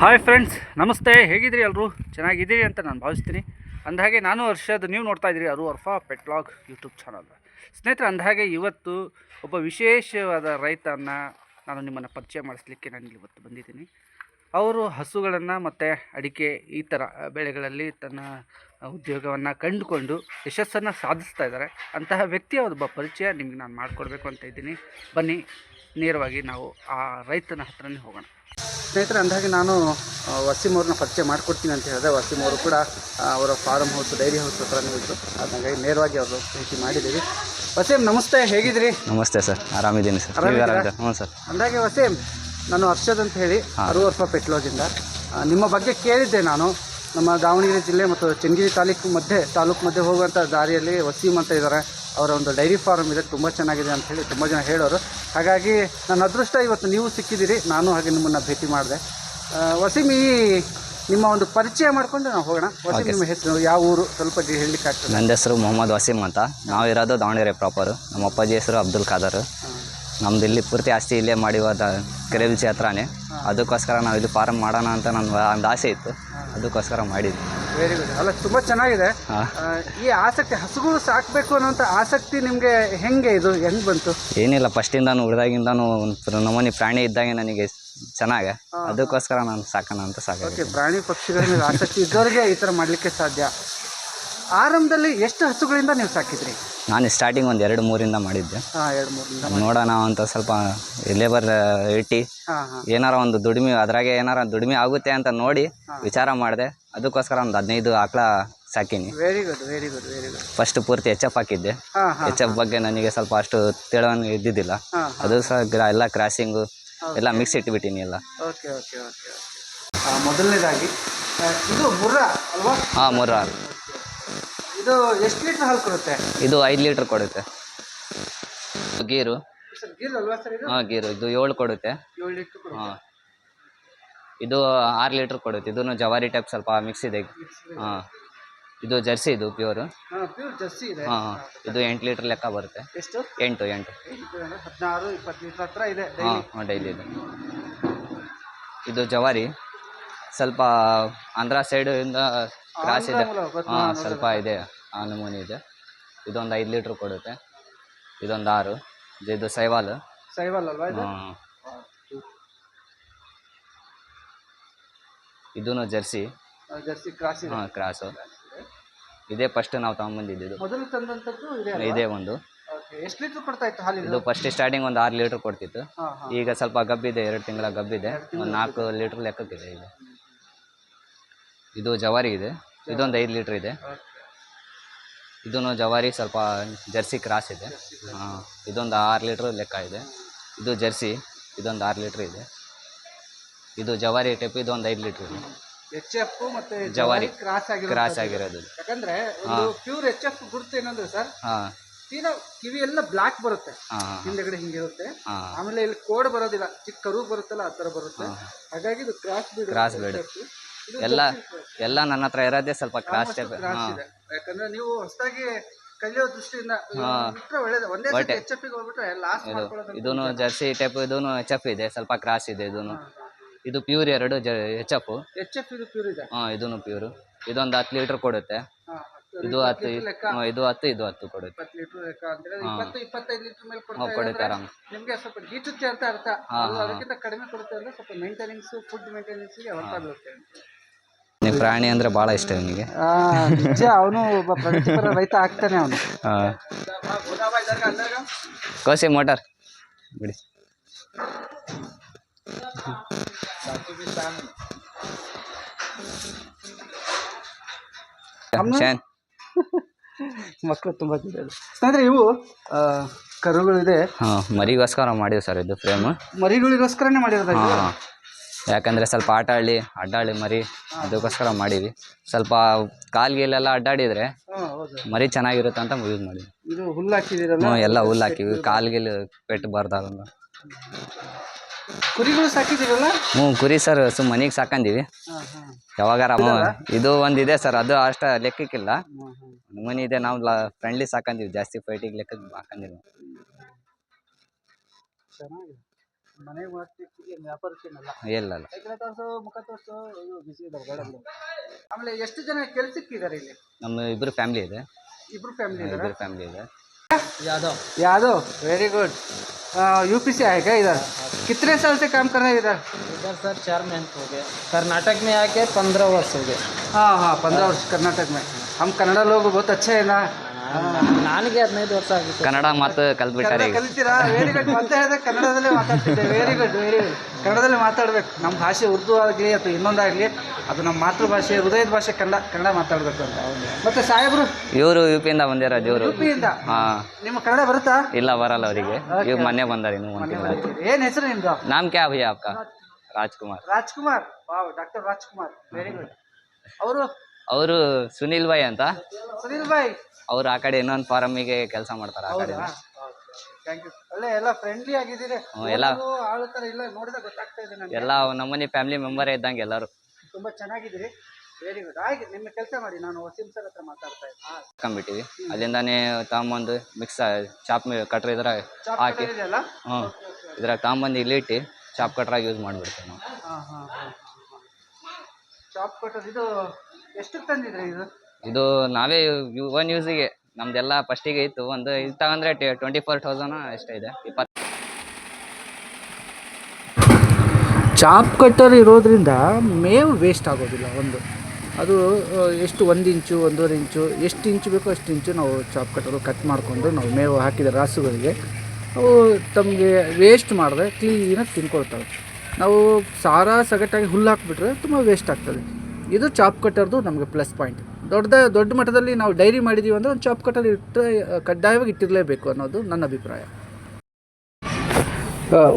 Hi friends ನಮಸ್ತೆ. ಹೇಗಿದ್ದೀರಿ ಎಲ್ಲರೂ ಚೆನ್ನಾಗಿದ್ದೀರಿ ಅಂತ ನಾನು ಭಾವಿಸ್ತೀನಿ. ಅಂದಹಾಗೆ ನಾನು ಹರ್ಷದ್. ನೀವು ನೋಡ್ತಾ ಇದ್ದೀರಿ ಅರು ಅರ್ಫಾ ಪೆಟ್ಲಾಗ್ ಯೂಟ್ಯೂಬ್ ಚಾನಲ್ ಸ್ನೇಹಿತರೆ, ಅಂದಹಾಗೆ ಇವತ್ತು ಒಬ್ಬ ವಿಶೇಷವಾದ ರೈತನ ನಾನು ನಿಮ್ಮನ್ನು ಪರಿಚಯ ಮಾಡಿಸ್ಲಿಕ್ಕೆ ನಾನು ಇವತ್ತು ಬಂದಿದ್ದೀನಿ. ಅವರು ಹಸುಗಳನ್ನು ಮತ್ತು ಅಡಿಕೆ ಈ ಥರ ಬೆಳೆಗಳಲ್ಲಿ ತನ್ನ ಉದ್ಯೋಗವನ್ನು ಕಂಡುಕೊಂಡು ಯಶಸ್ಸನ್ನು ಸಾಧಿಸ್ತಾ ಇದ್ದಾರೆ. ಅಂತಹ ವ್ಯಕ್ತಿಯ ಒಬ್ಬ ಪರಿಚಯ ನಿಮಗೆ ನಾನು ಮಾಡಿಕೊಡ್ಬೇಕು ಅಂತ ಇದ್ದೀನಿ. ಬನ್ನಿ, ನೇರವಾಗಿ ನಾವು ಆ ರೈತನ ಹತ್ರನೇ ಹೋಗೋಣ. ಸ್ನೇಹಿತರೆ ಅಂದಾಗೆ ನಾನು ವಸೀಮ್ ವಸೀಂ ಅವ್ರನ್ನ ಪರಿಚಯ ಮಾಡಿಕೊಡ್ತೀನಿ ಅಂತ ಹೇಳಿದೆ. ವಸೀಂ ಅವರು ಕೂಡ ಅವರ ಫಾರ್ಮ್ ಹೌಸ್ ಡೈರಿ ಹೌಸ್ ಹತ್ರನೂ ಇದ್ದರು ಹಾಗಾಗಿ ನೇರವಾಗಿ ಅವರು ಭೇಟಿ ಮಾಡಿದ್ದೀವಿ ವಸೀಮ್ ನಮಸ್ತೆ. ಹೇಗಿದ್ದೀರಿ? ನಮಸ್ತೆ ಸರ್. ಆರಾಮಿದ್ದೀನಿ ಸರ್. ಹ್ಞೂ ಸರ್. ಅಂದಾಗೆ ವಸೀಮ್ ನಾನು ಹರ್ಷದ್ ಅಂತ ಹೇಳಿ ಅರು ವರ್ಷ ಪೆಟ್ಲೋಜಿಂದ ಆ, ನಿಮ್ಮ ಬಗ್ಗೆ ಕೇಳಿದ್ದೆ ನಾನು. ನಮ್ಮ ದಾವಣಗೆರೆ ಜಿಲ್ಲೆ ಮತ್ತು ಚನ್ನಗಿರಿ ತಾಲೂಕು ಮಧ್ಯೆ ತಾಲೂಕು ಮಧ್ಯೆ ಹೋಗುವಂಥ ದಾರಿಯಲ್ಲಿ ವಸೀಮ್ ಅಂತ ಇದ್ದಾರೆ. ಅವರ ಒಂದು ಡೈರಿ ಫಾರ್ಮ್ ಇದೆ ತುಂಬ ಚೆನ್ನಾಗಿದೆ ಅಂತ ಹೇಳಿ ತುಂಬ ಜನ ಹೇಳೋರು. ಹಾಗಾಗಿ ನನ್ನ ಅದೃಷ್ಟ ಇವತ್ತು ನೀವು ಸಿಕ್ಕಿದ್ದೀರಿ ನಾನು ಹಾಗೆ ನಿಮ್ಮನ್ನು ಭೇಟಿ ಮಾಡಿದೆ. ವಸೀಮ್ ವಸೀಂ ಈ ನಿಮ್ಮ ಒಂದು ಪರಿಚಯ ಮಾಡ್ಕೊಂಡು ನಾವು ಹೋಗೋಣ. ವಸೀಮ್ ನಿಮ್ಮ ಹೆಸರು ಯಾವ ಊರು ಸ್ವಲ್ಪ ಹೇಳಲಿಕ್ಕೆ ಆಗ್ತದೆ. ನನ್ನ ಹೆಸರು ಮೊಹಮ್ಮದ್ ವಸೀಮ್ ಅಂತ. ನಾವು ಇರೋದು ದಾವಣಗೆರೆ ಪ್ರಾಪರು. ನಮ್ಮ ಅಪ್ಪಾಜಿ ಹೆಸರು ಅಬ್ದುಲ್ ಖಾದರ್. ನಮ್ದು ಇಲ್ಲಿ ಪೂರ್ತಿ ಆಸ್ತಿ ಇಲ್ಲೇ ಮಾಡಿರುವ ಕೆರೆ ಹತ್ರನೇ. ಅದಕ್ಕೋಸ್ಕರ ನಾವು ಇದು ಫಾರ್ಮ್ ಮಾಡೋಣ ಅಂತ ನನ್ನ ಒಂದು ಆಸೆ ಇತ್ತು. ಅದಕ್ಕೋಸ್ಕರ ಮಾಡಿದ್ವಿ. ವೆರಿ ಗುಡ್ ಅಲ್ಲ ತುಂಬ ಚೆನ್ನಾಗಿದೆ. ಹಾಂ. ಆ, ಈ ಆಸಕ್ತಿ ಹಸುಗಳು ಸಾಕಬೇಕು ಅನ್ನೋಂಥ ಆಸಕ್ತಿ ನಿಮಗೆ ಹೆಂಗೆ ಇದು? ಹೆಂಗೆ ಬಂತು? ಏನಿಲ್ಲ ಫಸ್ಟಿಂದಾನು ಉಳಿದಾಗಿಂದಾನು ಒಂದು ನಮೂನಿ ಪ್ರಾಣಿ ಇದ್ದಾಗೆ ನನಗೆ ಚೆನ್ನಾಗೆ. ಅದಕ್ಕೋಸ್ಕರ ನಾನು ಸಾಕೋಣ ಅಂತ ಸಾಕ ಓಕೆ ಪ್ರಾಣಿ ಪಕ್ಷಿಗಳ ಮೇಲೆ ಆಸಕ್ತಿ ಇದ್ದವರಿಗೆ ಈ ಥರ ಮಾಡಲಿಕ್ಕೆ ಸಾಧ್ಯ. ಆರಂಭದಲ್ಲಿ ಎಷ್ಟು ಹಸುಗಳಿಂದ ನೀವು ಸಾಕಿದ್ರಿ? ನಾನು ಸ್ಟಾರ್ಟಿಂಗ್ ಒಂದು ಎರಡು ಮೂರಿಂದ ಮಾಡಿದ್ದೆ. ಹಾಂ ಎರಡು ಮೂರಿಂದ ನೋಡೋಣ ಅಂತ ಸ್ವಲ್ಪ ಲೇಬರ್ ಇಟ್ಟು. ಏನಾರ ಒಂದು ದುಡಿಮೆ ಅದ್ರಾಗೆ ಏನಾರ ದುಡಿಮೆ ಆಗುತ್ತೆ ಅಂತ ನೋಡಿ ವಿಚಾರ ಮಾಡಿದೆ. ಅದಕ್ಕೋಸ್ಕರ ಒಂದು ಹದಿನೈದು ಆಕಳ ಸಾಕೀನಿ. Very good very good very good first ಪೂರ್ತಿ ಎಚ್ ಎಫ್ ಹಾಕಿದ್ದೆ. ಎಚ್ ಎಫ್ ಬಗ್ಗೆ ನನಗೆ ಸ್ವಲ್ಪ ಅಷ್ಟು ತಿಳುವಳಿಕೆ ಇದ್ದಿದ್ದಿಲ್ಲ. ಅದು ಸಹ ಎಲ್ಲ ಕ್ರಾಸಿಂಗು ಎಲ್ಲ ಮಿಕ್ಸ್ ಇಟ್ಬಿಟ್ಟಿನಿ ಎಲ್ಲ. ಓಕೆ ಓಕೆ ಓಕೆ ಮೊದಲನೇದಾಗಿ ಇದು ಮುರ್ರಾ ಅಲ್ವಾ? ಹಾಂ ಮೂರ ಇದು ಎಷ್ಟು ಲೀಟ್ರ್ ಹಾಲು ಕೊಡುತ್ತೆ? ಇದು ಐದು ಲೀಟರ್ ಕೊಡುತ್ತೆ. ಗೀರು. ಸರ್ ಗಿಲ್ ಅಲ್ವಾ ಸರ್ ಇದು? ಹಾಂ ಗೀರು. ಇದು ಏಳು ಕೊಡುತ್ತೆ. ಏಳು ಲೀಟ್ರ್ ಕೊಡುತ್ತೆ. ಹಾಂ. ಇದು ಆರು ಲೀಟ್ರ್ ಕೊಡುತ್ತೆ. ಇದನ್ನು ಜವಾರಿ ಟೈಪ್ ಸ್ವಲ್ಪ ಮಿಕ್ಸ್ ಇದೆ. ಹಾಂ. ಇದು ಜರ್ಸಿ ಇದು ಪ್ಯೂರು. ಹಾಂ ಪ್ಯೂರ್ ಜರ್ಸಿ ಇದೆ. ಹಾಂ ಹಾಂ. ಇದು ಎಂಟು ಲೀಟ್ರ್ ಲೆಕ್ಕ ಬರುತ್ತೆ. ಎಷ್ಟು? ಎಂಟು ಎಂಟು. ಹದಿನಾರು ಇಪ್ಪತ್ತು ಲೀಟ್ರ್ ಹತ್ರ ಇದೆ ಹಾಂ ಹಾಂ ಡೈಲಿ ಇದೆ. ಇದು ಜವಾರಿ. ಸ್ವಲ್ಪ ಆಂಧ್ರ ಸೈಡಿಂದ ಕ್ರಾಸ್ ಇದೆ. ಹಾಂ ಸ್ವಲ್ಪ ಇದೆ. ಆ ನಮೂನಿ ಇದೆ. ಇದೊಂದು ಐದು ಲೀಟ್ರ್ ಕೊಡುತ್ತೆ. ಇದೊಂದು ಆರು. ಇದು- ಸೈವಾಲ್. ಸೈವಾಲ್ ಅಲ್ವಾ ಇದು? ಜರ್ಸಿ. ಜರ್ಸಿ ಕ್ರಾಸ್ ಹಾಂ ಕ್ರಾಸು. ಇದೇ ಫಸ್ಟ್ ನಾವು ತಗೊಂಬಂದಿದ್ದು ಮೊದಲು ತಂದಂಥದ್ದು ಇದೆ ಒಂದು. ಎಷ್ಟು ಲೀಟರ್ ಕೊಡ್ತಾ ಇತ್ತು ಹಾಲಿದು? ಇದು ಫಸ್ಟ್ ಸ್ಟಾರ್ಟಿಂಗ್ ಒಂದು ಆರು ಲೀಟರ್ ಕೊಡ್ತಿತ್ತು. ಈಗ ಸ್ವಲ್ಪ ಗಬ್ಬಿದೆ ಎರಡು ತಿಂಗಳ ಗಬ್ಬಿದೆ ಒಂದು ನಾಲ್ಕು ಲೀಟರ್ ಲೆಕ್ಕಕ್ಕಿದೆ ಇದು. ಇದು ಜವಾರಿ ಇದೆ. ಇದೊಂದು ಐದು ಲೀಟರ್ ಇದೆ. ಇದೂ ಜವಾರಿ ಸ್ವಲ್ಪ ಜರ್ಸಿ ಕ್ರಾಸ್ ಇದೆ. ಇದೊಂದು ಆರು ಲೀಟ್ರ್ ಲೆಕ್ಕ ಇದೆ. ಇದು ಜರ್ಸಿ ಇದೊಂದು ಆರು ಲೀಟ್ರ್ ಇದೆ. ಇದು ಜವಾರಿ ಟೈಪ್ ಇದೊಂದು ಐದು ಲೀಟ್ರ್ ಇದೆ. ಎಚ್ ಎಫ್ ಮತ್ತೆ ಜವಾರಿ ಕ್ರಾಸ್ ಆಗಿರೋ ಕ್ರಾಸ್ ಆಗಿರೋದು. ಯಾಕಂದ್ರೆ ಪ್ಯೂರ್ ಎಚ್ ಎಫ್ ಗುರುತು ಏನಂದ್ರೆ ಸರ್ ಹಾಂ. ತೀರಾ ಕಿವಿ ಎಲ್ಲ ಬ್ಲಾಕ್ ಬರುತ್ತೆ ಹಿಂದೆಗಡೆ ಹಿಂಗಿರುತ್ತೆ. ಆಮೇಲೆ ಇಲ್ಲಿ ಕೋಡ್ ಬರೋದಿಲ್ಲ. ಚಿಕ್ಕ ಕರು ಬರುತ್ತಲ್ಲ ಆ ಥರ ಬರುತ್ತೆ. ಹಾಗಾಗಿ ಇದು ಕ್ರಾಸ್ ಕ್ರಾಸ್ ಬೇಡ ಎಲ್ಲ ಎಲ್ಲ ನನ್ನ ಹತ್ರ ಇರೋದೇ ಸ್ವಲ್ಪ ಕ್ರಾಸ್ ಟೈಪ್ ಹಾಂ. ಇದೆ. ಯಾಕಂದ್ರೆ ನೀವು ಹೊಸದಾಗಿ ಕಲಿಯೋ ದೃಷ್ಟಿಯಿಂದ ಬಿಟ್ರೆ ಒಳ್ಳೇದು. ಒಂದೇ ಸತಿ ಎಚ್ ಎಫ್ ಹೋಗ್ಬಿಟ್ರೆ ಲಾಸ್ಟ್ ಇದು ಮಾಡ್ಕೊಳ್ಳೋದು ಇದೂನು ಜರ್ಸಿ ಟೈಪ್ ಇದೂನು ಎಚ್ ಎಫ್ ಇದೆ. ಸ್ವಲ್ಪ ಕ್ರಾಸ್ ಇದೆ ಇದೂನು. ಇದು ಪ್ಯೂರ್ ಎರಡು ಜ ಎಚ್ ಎಫ್ ಎಚ್ ಎಫ್ ಇದು ಪ್ಯೂರ್ ಇದೆ. ಹಾಂ ಇದೂ ಪ್ಯೂರು ಇದೊಂದು ಹತ್ತು ಲೀಟ್ರ್ ಕೊಡುತ್ತೆ. ಇದು ಹತ್ತು ಇದು ಹತ್ತು ಇದು ಹತ್ತು ಕೊಡುತ್ತೆ. ಕೊಡುತ್ತೆ ಆರಾಮ್ ನಿಮ್ಗೆ ಸ್ವಲ್ಪ ಗೀಚುತ್ತೆ ಅಂತ ಅರ್ಥ. ಅದು ಅದಕ್ಕಿಂತ ಕಡಿಮೆ ಕೊಡುತ್ತೆ ಅಂದ್ರೆ ಸ್ವಲ್ಪ ಮೇಂಟೆನೆನ್ಸ್ ಫುಡ್ ಮೇಂಟೆನೆನ್ಸ್ಗೆ ಹೊರತಾಗುತ್ತೆ ನೀವು ಪ್ರಾಣಿ ಅಂದ್ರೆ ಬಹಳ ಇಷ್ಟ ನಿಮಗೆ ನಿಜ ಅವನು ಒಬ್ಬ ಪ್ರಗತಿಪರ ರೈತ ಆಗ್ತಾನೆ ಅವನು. ಕೋಸಿ ಮೋಟಾರ್. ಬಿಡಿ. ಶಾನ್. ಮಕ್ಕಳು ತುಂಬಾ ತಿಂತಾರೆ ಸ್ನೇಹಿತರೆ ಇವು ಆ, ಕರುಗಳಿದೆ. ಹಾಂ ಮರಿಗೋಸ್ಕರ ಮಾಡಿವಿ ಸರ್ ಇದು ಫ್ರೇಮ್ ಮರಿಗಳಿಗೋಸ್ಕರನೇ ಮಾಡಿರೋದು ಹಾಂ. ಯಾಕಂದರೆ ಸ್ವಲ್ಪ ಆಟ ಆಡಲಿ ಅಡ್ಡಾಳಿ ಮರಿ. ಅದಕ್ಕೋಸ್ಕರ ಮಾಡೀವಿ ಸ್ವಲ್ಪ ಕಾಲ್ಗಿಲೆಲ್ಲ ಅಡ್ಡಾಡಿದರೆ ಮರಿ ಚೆನ್ನಾಗಿರುತ್ತೆ ಅಂತ ಯೂಸ್ ಮಾಡಿದ್ವಿ. ಇದು ಹುಲ್ಲು ಹಾಕಿದಿರಲ್ಲ ಹ್ಞೂ ಎಲ್ಲ ಹುಲ್ಲು ಹಾಕಿವಿ ಕಾಲ್ಗಿಲ್ ಪೆಟ್ಟು ಬಾರ್ದು ಕುರಿಗಳು ಸಾಕಿದಿರಲ್ಲ ಹ್ಞೂ ಕುರಿ ಸರ್ ಸುಮ್ ಮನೆಗೆ ಸಾಕಂದೀವಿ. ಯಾವಾಗಾರ ಹ್ಞೂ ಇದು ಒಂದಿದೆ ಸರ್ ಅದು ಅಷ್ಟ ಲೆಕ್ಕಕ್ಕಿಲ್ಲ. ಮನೆ ಇದೆ ನಾವು ಫ್ರೆಂಡ್ಲಿ ಸಾಕಂದೀವಿ ಜಾಸ್ತಿ ಫೈಟಿಗೆ ಲೆಕ್ಕಕ್ಕೆ ಹಾಕಂದಿಲ್ಲ. ಚೆನ್ನಾಗಿದೆ. ಮನೆಗೆ ಮಾಡ್ತಿರ್ತೀವಿ ವ್ಯಾಪಾರಕ್ಕೇನಲ್ಲ ಇಲ್ಲ ಇಲ್ಲ ಈ ಕಡೆ ತೋರಿಸು ಮುಖ ತೋರಿಸು ಬಿಸಿ ಇದಾರೆ ಬೇಡ ಬಿಡು ಆಮೇಲೆ ಎಷ್ಟು ಜನ ಕೆಲ್ಸಕ್ಕೆ ಇದ್ದಾರೆ ಇಲ್ಲಿ ನಮ್ಮ ಇಬ್ಬರು ಫ್ಯಾಮಿಲಿ ಇದೆ ಇಬ್ರು ಫ್ಯಾಮಿಲಿ ಇದ್ದಾರೆ ಇಬ್ಬರು ಫ್ಯಾಮಿಲಿ ಇದೆ Yadav Yadav very good UP से आएगा इधर कितने साल से काम कर रहे हैं इधर इधर सर चार महीने हो गए कर्नाटक में आके पंद्रह वर्ष हो गए हाँ हाँ पंद्रह वर्ष कर्नाटक में हम कन्नड़ लोग बहुत अच्छे हैं ना ನನಗೆ ಹದಿನೈದು ವರ್ಷ ಆಗಿತ್ತು. ಕನ್ನಡ ಮಾತು ಕಲ್ತ್ಬಿಟ್ಟಾರೆ ಕನ್ನಡ ಈಗ. ಕಲಿತೀರಾ? ವೆರಿ ಗುಡ್ ಮತ್ತೆ ಹೇಳಿದ್ರೆ ಕನ್ನಡದಲ್ಲೇ ಮಾತಾಡ್ತಿದ್ದೆ. ವೆರಿ ಗುಡ್ ವೆರಿ ಗುಡ್ ಕನ್ನಡದಲ್ಲಿ ಮಾತಾಡ್ಬೇಕು. ನಮ್ಮ ಭಾಷೆ ಉರ್ದು ಆಗಲಿ ಅಥವಾ ಇನ್ನೊಂದಾಗಲಿ ಅದು ನಮ್ಮ ಮಾತೃಭಾಷೆ ಹೃದಯದ ಭಾಷೆ ಕನ್ನಡ ಕನ್ನಡ ಮಾತಾಡ್ಬೇಕು ಅಂತ. ಮತ್ತೆ ಸಾಹೇಬ್ರು? ಇವರು ಯು ಪಿಯಿಂದ ಬಂದಿರೋದು ಇವರು ಯುಪಿಯಿಂದ ಹಾ. ನಿಮ್ಮ ಕನ್ನಡ ಬರುತ್ತಾ? ಇಲ್ಲ ಬರಲ್ಲ ಅವರಿಗೆ. ಇವ್ ಮೊನ್ನೆ ಬಂದಾರೆ ಇನ್ನು ಒಂದು ತಿಂಗಳು ಏನ್ ಹೆಸರು ನಿಮ್ದು? ನಾಮ ಕ್ಯಾ ಭಯ್ಯ ಆಪ್ಕಾ? Rajkumar. Rajkumar? Wow doctor Rajkumar. Very good ಅವರು? ಅವರು ಸುನಿಲ್ ಭಾಯ್ ಅಂತ. ಸುನಿಲ್ ಭಾಯ್. ಅವ್ರು ಆ ಕಡೆ ಇನ್ನೊಂದು ಫಾರಮಿಗೆ ಕೆಲಸ ಮಾಡ್ತಾರೆ ಆ ಕಡೆ ಥ್ಯಾಂಕ್ ಯು ಅಲ್ಲೇ ಎಲ್ಲ ಫ್ರೆಂಡ್ಲಿ ಆಗಿದ್ದೀರಿ. ಹ್ಮ್, ಎಲ್ಲ- ಊರು ಆಳು ಥರ ಇಲ್ಲ ನೋಡಿದಾಗ ಗೊತ್ತಾಗ್ತಾ ಇದೆ ನನಗೆ ಎಲ್ಲ ನಮ್ಮನೆ ಫ್ಯಾಮಿಲಿ ಮೆಂಬರ್ ಇದ್ದಂಗೆ ಎಲ್ಲರೂ. ತುಂಬಾ ಚೆನ್ನಾಗಿದ್ದೀರಿ. ವೆರಿ ಗುಡ್ ಆಗಿ ನಿಮ್ಮ ಕೆಲಸ ಮಾಡಿ ನಾನು ವಸೀಂ ಸರ್ ಹತ್ರ ಮಾತಾಡ್ತಾ ಇದ್ದೆ. ಹಾಕೊಂಡ್ಬಿಟ್ಟಿವಿ ಅಲ್ಲಿಂದಾನೇ ತಗೊಂಬಂದು ಮಿಕ್ಸ್ ಚಾಪ್ ಕಟ್ರ ಇದ್ರ ಚಾಪ್ ಹಾಕಿ. ಇದೆಯಲ್ಲ? ಹ್ಞೂ ಇದ್ರಾಗ ತಗೊಂಬಂದು ಇಲ್ಲಿ ಇಟ್ಟು ಚಾಪ್ ಕಟ್ರ ಯೂಸ್ ಮಾಡಿಬಿಡ್ತೀವಿ ನಾವು. ಹಾಂ ಹಾಂ ಹಾಂ ಚಾಪ್ ಕಟ್ರ ಇದು ಎಷ್ಟಕ್ಕೆ ತಂದಿದ್ರಿ ಇದು? ಇದು ನಾವೇ ಒನ್ ಯೂಸಿಗೆ ನಮ್ದೆಲ್ಲ ಫಸ್ಟಿಗೆ ಇತ್ತು. ಒಂದು ಇದು ತಗೊಂಡ್ರೆ ಟ್ವೆಂಟಿ ಫೋರ್ ತೌಸಂಡ್ ಅಷ್ಟೇ ಇದೆ. ಇಪ್ಪತ್ತು ಚಾಪ್ ಕಟ್ಟರ್ ಇರೋದ್ರಿಂದ ಮೇವು ವೇಸ್ಟ್ ಆಗೋದಿಲ್ಲ ಒಂದು. ಅದು ಎಷ್ಟು ಒಂದು ಇಂಚು, ಒಂದೂವರೆ ಇಂಚು, ಎಷ್ಟು ಇಂಚು ಬೇಕೋ ಅಷ್ಟು ಇಂಚು ನಾವು ಚಾಪ್ ಕಟ್ಟರು ಕಟ್ ಮಾಡಿಕೊಂಡು ನಾವು ಮೇವು ಹಾಕಿದ ರಾಸುಗಳಿಗೆ, ಅವು ತಮಗೆ ವೇಸ್ಟ್ ಮಾಡಿದ್ರೆ ಕ್ಲೀನಾಗಿ ತಿನ್ಕೊಳ್ತವೆ. ನಾವು ಸಾರ ಸಗಟಾಗಿ ಹುಲ್ಲು ಹಾಕಿಬಿಟ್ರೆ ತುಂಬ ವೇಸ್ಟ್ ಆಗ್ತದೆ. ಇದು ಚಾಪ್ ಕಟ್ಟರ್ದು ನಮಗೆ ಪ್ಲಸ್ ಪಾಯಿಂಟ್ ದೊಡ್ಡ ದೊಡ್ಡ ಮಟ್ಟದಲ್ಲಿ ನಾವು ಡೈರಿ ಮಾಡಿದ್ದೀವಿ ಅಂದರೆ ಒಂದು ಚಾಪ್ ಕಟ್ಟಲ್ಲಿ ಇಟ್ಟರೆ ಕಡ್ಡಾಯವಾಗಿ ಇಟ್ಟಿರಲೇಬೇಕು ಅನ್ನೋದು ನನ್ನ ಅಭಿಪ್ರಾಯ.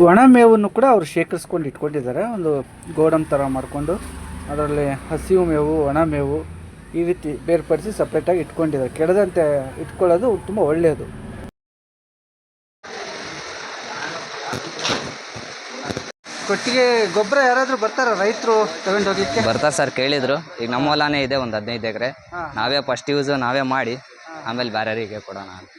ಒಣ ಮೇವನ್ನು ಕೂಡ ಅವರು ಶೇಖರಿಸ್ಕೊಂಡು ಇಟ್ಕೊಂಡಿದ್ದಾರೆ. ಒಂದು ಗೋಡಮ್ ಥರ ಮಾಡಿಕೊಂಡು ಅದರಲ್ಲಿ ಹಸಿವು ಮೇವು, ಒಣ ಮೇವು ಈ ರೀತಿ ಬೇರ್ಪಡಿಸಿ ಸಪ್ರೇಟಾಗಿ ಇಟ್ಕೊಂಡಿದ್ದಾರೆ. ಕೆಡದಂತೆ ಇಟ್ಕೊಳ್ಳೋದು ತುಂಬ ಒಳ್ಳೆಯದು. ಕೊಟ್ಟಿಗೆ ಗೊಬ್ಬರ ಯಾರಾದರೂ ಬರ್ತಾರ ರೈತರು ತಗೊಂಡೋಗಿಕ್ಕೆ ಬರ್ತಾರೆ ಸರ್ ಕೇಳಿದ್ರು. ಈಗ ನಮ್ಮ ಹೊಲನೇ ಇದೆ ಒಂದು ಹದಿನೈದು ಎಕರೆ. ನಾವೇ ಫಸ್ಟ್ ಯೂಸು ನಾವೇ ಮಾಡಿ ಆಮೇಲೆ ಬೇರೆಯವರಿಗೆ ಕೊಡೋಣ ಅಂತ.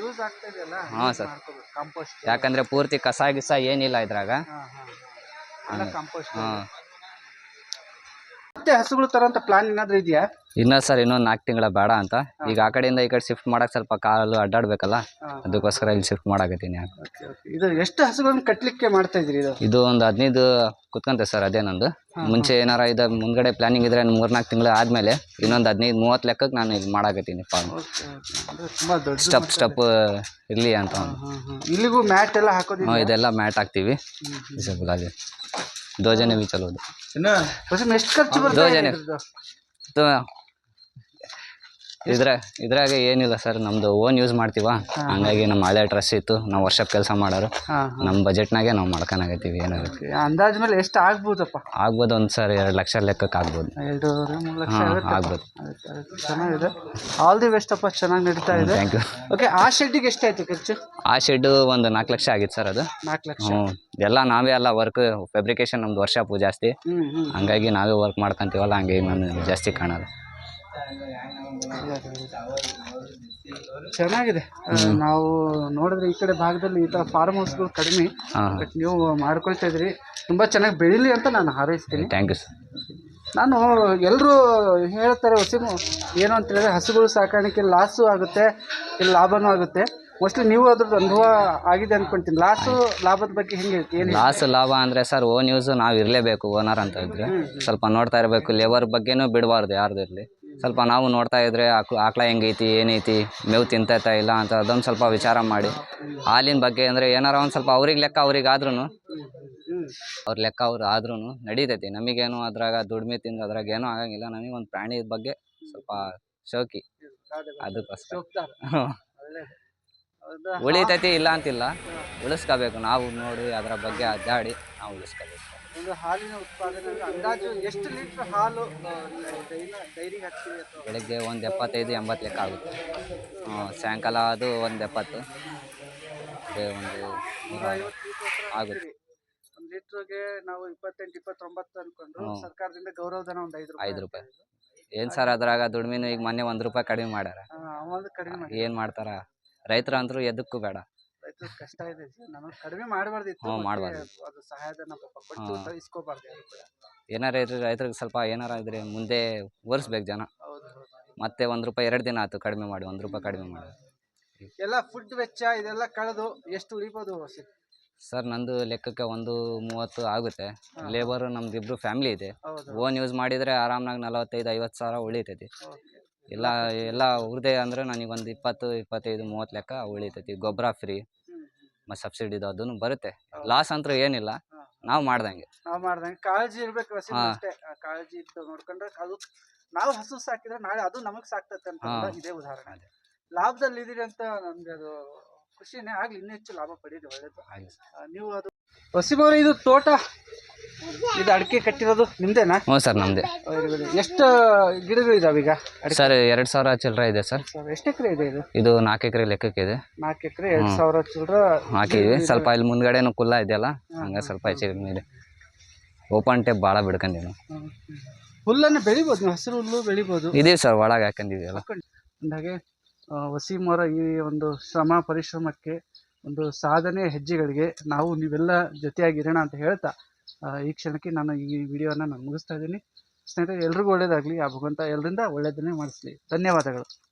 ಯೂಸ್ ಆಗ್ತಿದೆಯಲ್ಲ ಹಾಂ ಸರ್. ಕಾಂಪೋಸ್ಟ್ ಯಾಕಂದ್ರೆ ಪೂರ್ತಿ ಕಸ ಗಿಸ ಏನಿಲ್ಲ ಇದ್ರಾಗ. ಹಾಂ ಹಾಂ ಎಲ್ಲ ಕಾಂಪೋಸ್ಟ್ ಹಾಂ ಮತ್ತೆ ಹಸುಗಳು ತರೋಂಥ ಪ್ಲಾನ್ ಏನಾದ್ರೂ ಇದೆಯಾ? ಇಲ್ಲ ಸರ್ ಇನ್ನೊಂದು ನಾಲ್ಕು ತಿಂಗಳ ಬೇಡ ಅಂತ. ಈಗ ಆ ಕಡೆಯಿಂದ ಈ ಕಡೆ ಶಿಫ್ಟ್ ಮಾಡಕ್ಕೆ ಸ್ವಲ್ಪ ಕಾಲು ಅಡ್ಡಾಡ್ಬೇಕಲ್ಲ? ಅದಕ್ಕೋಸ್ಕರ ಇಲ್ಲಿ ಶಿಫ್ಟ್ ಮಾಡಾಕತ್ತೀನಿ ಇದು ಎಷ್ಟು ಹಸುಗಳನ್ನು ಕಟ್ಟಲಿಕ್ಕೆ ಮಾಡ್ತಾ ಇದ್ರಿ ಇದು? ಇದು ಒಂದು ಹದಿನೈದು ಕುತ್ಕೊಂತೆ ಸರ್ ಅದೇ ನಂದು. ಮುಂಚೆ ಏನಾರ ಇದು ಮುಂದ್ಗಡೆ ಪ್ಲಾನಿಂಗ್ ಇದ್ರೆ ಮೂರ್ನಾಲ್ಕು ತಿಂಗಳು ಆದಮೇಲೆ ಇನ್ನೊಂದು ಹದಿನೈದು ಮೂವತ್ತು ಲೆಕ್ಕಕ್ಕೆ ನಾನು ಇದು ಮಾಡಾಕತ್ತೀನಿ ಫಾರ್ಮ್ ತುಂಬ ದೊಡ್ಡ ಸ್ಟಪ್ ಸ್ಟಪ್ ಇರಲಿ ಅಂತ ಇಲ್ಲಿಗೂ ಮ್ಯಾಟ್ ಎಲ್ಲ ಹಾಕೋದು ಇದೆಲ್ಲ ಮ್ಯಾಟ್ ಹಾಕ್ತೀವಿ. दो जने भी चलो। दो ना? वैसे नेक्स्ट कर हाँ, दो जने। तो, तो ಇದ್ರ ಇದ್ರಾಗ ಏನಿಲ್ಲ ಸರ್ ನಮ್ದು ಓನ್ ಯೂಸ್ ಮಾಡ್ತೀವ. ಹಂಗಾಗಿ ನಮ್ಮ ಹಳೆ ಡ್ರೆಸ್ ಇತ್ತು ನಾವು ವರ್ಷಪ್ ಕೆಲಸ ಮಾಡೋರು. ನಮ್ಮ ಬಜೆಟ್ನಾಗೆ ನಾವು ಮಾಡ್ಕೊಳಕತ್ತೀವಿ ಏನಾಗುತ್ತೆ ಓಕೆ ಅಂದಾಜ್ ಮೇಲೆ ಎಷ್ಟು ಆಗ್ಬೋದಪ್ಪ? ಆಗ್ಬೋದು ಒಂದು ಸರ್ ಎರಡು ಲಕ್ಷ ಲೆಕ್ಕಕ್ಕೆ ಆಗ್ಬೋದು. ಎರಡೂವರೆ ಮೂರು ಲಕ್ಷ ಹಾಂ ಆಗುತ್ತೆ. ಆಗ್ಬೋದು. ಚೆನ್ನಾಗಿದೆ. ಆಲ್ ದಿ ಬೆಸ್ಟ್ ಅಪ್ಪ ಚೆನ್ನಾಗಿ ನಡೀತಾ ಇದೆ. ಥ್ಯಾಂಕ್ ಯು ಓಕೆ ಆ ಶೆಡ್ಡಿಗೆ ಎಷ್ಟಾಯ್ತು ಖರ್ಚು? ಆ ಶೆಡ್ ಒಂದು ನಾಲ್ಕು ಲಕ್ಷ ಆಗಿತ್ತು ಸರ್ ಅದು. ನಾಲ್ಕು ಲಕ್ಷ. ಹ್ಞೂ ಎಲ್ಲ ನಾವೇ ಅಲ್ಲ ವರ್ಕ್ ಫ್ಯಾಬ್ರಿಕೇಶನ್ ನಮ್ದು ವರ್ಷಾಪು ಜಾಸ್ತಿ. ಹಂಗಾಗಿ ನಾವೇ ವರ್ಕ್ ಮಾಡ್ಕೊಂತೀವಲ್ಲ ಹಂಗಾಗಿ ನಾನು ಜಾಸ್ತಿ ಕಾಣಲ್ಲ ಚೆನ್ನಾಗಿದೆ. ನಾವು ನೋಡಿದ್ರೆ ಈ ಕಡೆ ಭಾಗದಲ್ಲಿ ಈ ಥರ ಫಾರ್ಮ್ ಹೌಸ್ಗಳು ಕಡಿಮೆ. ಬಟ್ ನೀವು ಮಾಡ್ಕೊಳ್ತಾ ಇದ್ರಿ ತುಂಬ ಚೆನ್ನಾಗಿ ಬೆಳೀಲಿ ಅಂತ ನಾನು ಹಾರೈಸ್ತೀನಿ. ಥ್ಯಾಂಕ್ ಯು ಸರ್ ನಾನು ಎಲ್ಲರೂ ಹೇಳ್ತಾರೆ ವಸೀಮು ಏನು ಅಂತ ಹೇಳಿದ್ರೆ ಹಸುಗಳು ಸಾಕಾಣಿಕೆ ಲಾಸು ಆಗುತ್ತೆ ಇಲ್ಲಿ ಲಾಭನೂ ಆಗುತ್ತೆ. ಮೋಸ್ಟ್ಲಿ ನೀವು ಅದ್ರದ್ದು ಅನುಭವ ಆಗಿದೆ ಅನ್ಕೊಂತೀನಿ. ಲಾಸು ಲಾಭದ ಬಗ್ಗೆ ಹೆಂಗೆ ಏನು ಲಾಸ್ ಲಾಭ ಅಂದರೆ ಸರ್ ಓ ನ್ಯೂಸ್ ನಾವು ಇರಲೇಬೇಕು ಓನರ್ ಅಂತ ಇದ್ರೆ ಸ್ವಲ್ಪ ನೋಡ್ತಾ ಇರಬೇಕು ಲೇಬರ್ ಬಗ್ಗೆನೂ ಬಿಡಬಾರ್ದು ಯಾರ್ದು ಇರಲಿ. ಸ್ವಲ್ಪ ನಾವು ನೋಡ್ತಾ ಇದ್ರೆ ಆಕ್ ಆಕಳ ಹೆಂಗೈತಿ, ಏನೈತಿ, ಮೇವು ತಿಂತೈತಾ ಇಲ್ಲ ಅಂತ ಅದೊಂದು ಸ್ವಲ್ಪ ವಿಚಾರ ಮಾಡಿ. ಹಾಲಿನ ಬಗ್ಗೆ ಅಂದರೆ ಏನಾರ ಒಂದು ಸ್ವಲ್ಪ ಅವ್ರಿಗೆ ಲೆಕ್ಕ ಅವ್ರಿಗೆ ಆದ್ರೂ ಅವ್ರ ಲೆಕ್ಕ ಅವ್ರು ಆದ್ರೂ ನಡೀತೈತಿ. ನಮಗೇನು ಅದ್ರಾಗ ದುಡಿಮೆ ತಿಂದು ಅದ್ರಾಗ ಏನೂ ಆಗಂಗಿಲ್ಲ. ನಮಗೆ ಒಂದು ಪ್ರಾಣಿ ಬಗ್ಗೆ ಸ್ವಲ್ಪ ಶೋಕಿ. ಅದಕ್ಕೋಸ್ಕರ? ಉಳಿತೈತಿ ಇಲ್ಲ ಅಂತಿಲ್ಲ. ಉಳಿಸ್ಕೋಬೇಕು. ನಾವು ನೋಡಿ ಅದರ ಬಗ್ಗೆ ಅಡ್ಡಾಡಿ ನಾವು ಉಳಿಸ್ಕೋಬೇಕು. ಒಂದು ಹಾಲಿನ ಉತ್ಪಾದನೆ ಅಂದ್ರೆ ಅಂದಾಜು ಎಷ್ಟು ಲೀಟ್ರ್ ಹಾಲು ಡೈರಿಗೆ ಹಾಕ್ತೀವಿ ಅಥವಾ? ಬೆಳಗ್ಗೆ ಒಂದು ಎಪ್ಪತ್ತೈದು ಎಂಬತ್ತು ಲೆಕ್ಕ ಆಗುತ್ತೆ. ಸಾಯಂಕಾಲ ಅದು ಒಂದು ಎಪ್ಪತ್ತು. ಅದೇ ಒಂದು ನೂರ ಆಗುತ್ತೆ. ಒಂದು ಲೀಟ್ರಿಗೆ ನಾವು ಇಪ್ಪತ್ತೆಂಟು ಇಪ್ಪತ್ತೊಂಬತ್ತು ಅನ್ಕೊಂಡ್ರು ಹ್ಮ್. ಸರ್ಕಾರದಿಂದ ಗೌರವಧನ ಒಂದು ಐದು ರೂಪಾಯಿ ಐದು ರೂಪಾಯಿ. ಏನು ಸರ್ ಅದ್ರಾಗ ದುಡ್ಮೆನು ಈಗ ಮೊನ್ನೆ ಒಂದು ರೂಪಾಯಿ ಕಡಿಮೆ ಮಾಡ್ಯಾರ? ಆ, ಕಡಿಮೆ ಮಾಡಿ ಏನು ಮಾಡ್ತಾರ? ರೈತರು ಅಂತರೂ ಎದಕ್ಕೂ ಬೇಡ. ರೈತರ ಕಷ್ಟ ಇದೆ. ನಾನು ಕಡಿಮೆ ಮಾಡಬಾರ್ದಿತ್ತು ಹ್ಞೂ, ಮತ್ತೆ. ಅದು ಸಹಾಯಧನ ಪಾಪ ಕೊಟ್ಟು ಹಾ. ಇಸ್ಕೋಬಾರ್ದು ಯಾರು ಕೂಡ. ಏನಾರ ಇದ್ರೆ ರೈತರಿಗೆ ಸ್ವಲ್ಪ ಏನಾರ ಇದ್ರೆ ಮುಂದೆ ಒರೆಸ್ಬೇಕು ಜನ. ಹೌದು ಹೌದು. ಮತ್ತೆ ಒಂದು ರೂಪಾಯಿ ಎರಡು ದಿನ ಆಯ್ತು ಕಡಿಮೆ ಮಾಡಿ ಒಂದು ರೂಪಾಯಿ ಕಡಿಮೆ ಮಾಡಿ. ಎಲ್ಲ ಫುಡ್ ವೆಚ್ಚ ಇದೆಲ್ಲ ಕಳೆದು ಎಷ್ಟು ಉಳಿಬೋದು ಸರ್ ನಂದು ಲೆಕ್ಕಕ್ಕೆ ಒಂದು ಮೂವತ್ತು ಆಗುತ್ತೆ. ಲೇಬರ್ ನಮ್ದು ಇಬ್ರು ಫ್ಯಾಮಿಲಿ ಇದೆ. ಹೌದು ಓನ್ ಯೂಸ್ ಮಾಡಿದರೆ ಆರಾಮ್ನಾಗ ನಲವತ್ತೈದು ಐವತ್ತು ಸಾವಿರ ಉಳಿತೈತಿ. ಓಕೆ. ಇಲ್ಲ ಎಲ್ಲ ಉಳಿದೆ ಅಂದರೆ ನನಗೊಂದು ಇಪ್ಪತ್ತು ಇಪ್ಪತ್ತೈದು ಮೂವತ್ತು ಲೆಕ್ಕ ಉಳಿತೈತಿ. ಗೊಬ್ಬರ ಫ್ರೀ. ಮತ್ತು ಸಬ್ಸಿಡಿದು ಅದನ್ನು ಬರುತ್ತೆ. ಲಾಸ್ ಅಂತೂ ಏನಿಲ್ಲ. ನಾವು ಮಾಡ್ದಂಗೆ. ನಾವು ಮಾಡ್ದಂಗೆ. ಕಾಳಜಿ ಇರ್ಬೇಕು ವಸಿ ಹಾ. ಅಷ್ಟೇ. ಆ ಕಾಳಜಿ ಇದ್ದು ನೋಡ್ಕೊಂಡ್ರೆ ಅದು ನಾವು ಹಸು ಸಾಕಿದ್ರೆ ನಾಳೆ ಅದು ನಮಗ್ ಸಾಕ್ತತೆ ಅಂತ ಹಾ. ಇದೇ ಉದಾಹರಣೆ. ಲಾಭದಲ್ಲಿ ಇದೀರಿ ಅಂತ ನಮ್ಗೆ ಅದು ಖುಷಿನೇ ಆಗ್ಲಿ ಇನ್ನೂ ಹೆಚ್ಚು ಲಾಭ ಪಡೀರಿ ಒಳ್ಳೇದು. ಹಾಗೆ ಆ, ನೀವು ಅದು ವಸಿಬೋರ ಇದು ತೋಟ ಇದು ಅಡಿಕೆ ಕಟ್ಟಿರೋದು ನಿಮ್ದೇನಾ? ಹ್ಞೂ ಸರ್ ನಮ್ಮದೇ ಎಷ್ಟು ಗಿಡಗಳು ಇದಾವೆ ಈಗ ಅಡಿಕೆ? ಸರ್ ಎರಡು ಸಾವಿರ ಚಿಲ್ಲರೆ ಇದೆ ಸರ್. ಎಷ್ಟು ಎಕರೆ ಇದೆ ಇದು? ಇದು ನಾಲ್ಕು ಎಕರೆ ಇದೆ. ನಾಲ್ಕು ಎಕರೆ ಎರಡು ಸಾವಿರ ಚಿಲ್ಲರ. ಹಾಕಿದ್ವಿ ಸ್ವಲ್ಪ ಇಲ್ಲಿ ಮುಂದ್ಗಡೆನೂ ಕುಲ್ಲ ಇದೆಯಲ್ಲ ಹಂಗೆ ಸ್ವಲ್ಪ ಹೆಚ್ಚಿಗೆ ಮೇಲೆ. ಇದೆ ಓಪನ್ ಟೇಪ್ ಭಾಳ ಬಿಡ್ಕೊಂಡಿವಿ ಹುಲ್ಲನ್ನು ಬೆಳಿಬೋದು ನೀವು ಹಸಿರು ಹುಲ್ಲು ಬೆಳಿಬೋದು. ಇದೀವಿ ಸರ್ ಒಳಗೆ ಹಾಕೊಂಡಿದ್ದೀವಲ್ಲ. ಅಂದಾಗೆ ಅವರ ಈ ಒಂದು ಶ್ರಮ ಪರಿಶ್ರಮಕ್ಕೆ ಒಂದು ಸಾಧನೆ ಹೆಜ್ಜೆಗಳಿಗೆ ನಾವು ನೀವೆಲ್ಲ ಜೊತೆಯಾಗಿರೋಣ ಅಂತ ಹೇಳ್ತಾ ಈ ಕ್ಷಣಕ್ಕೆ ನಾನು ಈ ವಿಡಿಯೋನ ನಾನು ಮುಗಿಸ್ತಾ ಇದ್ದೀನಿ. ಸ್ನೇಹಿತರೆ, ಎಲ್ರಿಗೂ ಒಳ್ಳೆಯದಾಗಲಿ ಆ ಭಗವಂತ ಎಲ್ಲರಿಂದ ಒಳ್ಳೆಯದನ್ನೇ ಮಾಡಿಸ್ಲಿ. ಧನ್ಯವಾದಗಳು.